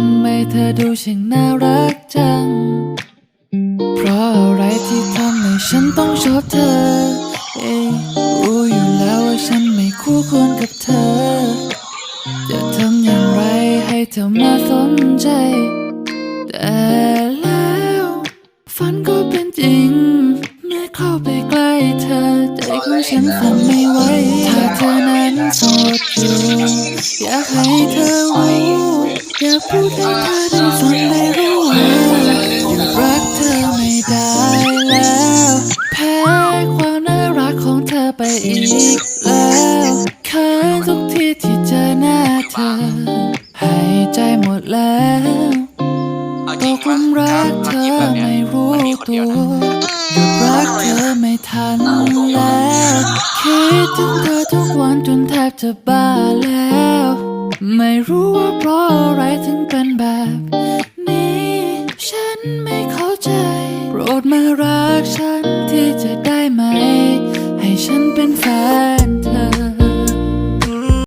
ำไมเธอดูช่างน่ารักจัง เพราะอะไรที่ทำให้ฉันต้องชอบเธอ เอรู้อยู่แล้วว่าฉันไม่คู่ควรกับเธอ จะทำอย่างไรให้เธอมาสนใจ แต่แล้วฝันก็เป็นจริง เมื่อเข้าไปใกล้เธอใจของฉันสั่นไม่ไหวถ้าเธอนั้นโสดอยู่อยากให้ อยากพูดให้เธอได้ฟังได้รู้ว่ายังรักเธอไม่ได้แล้วแพ้ความน่ารักของเธอไปอีกแล้วเขินทุกทีที่เจอหน้าเธอหายใจหมดแล้วตกลุมรักเธอไม่รู้ตัวหยุดรักเธอไม่ทันแล้วคิดถึงเธอทุกวันจนแทบจะบ้าแล้ว ไม่รู้ว่าเพราะอะไรถึงเป็นแบบนี้ ฉันไม่เข้าใจ โปรดมารักฉันที่จะได้ไหม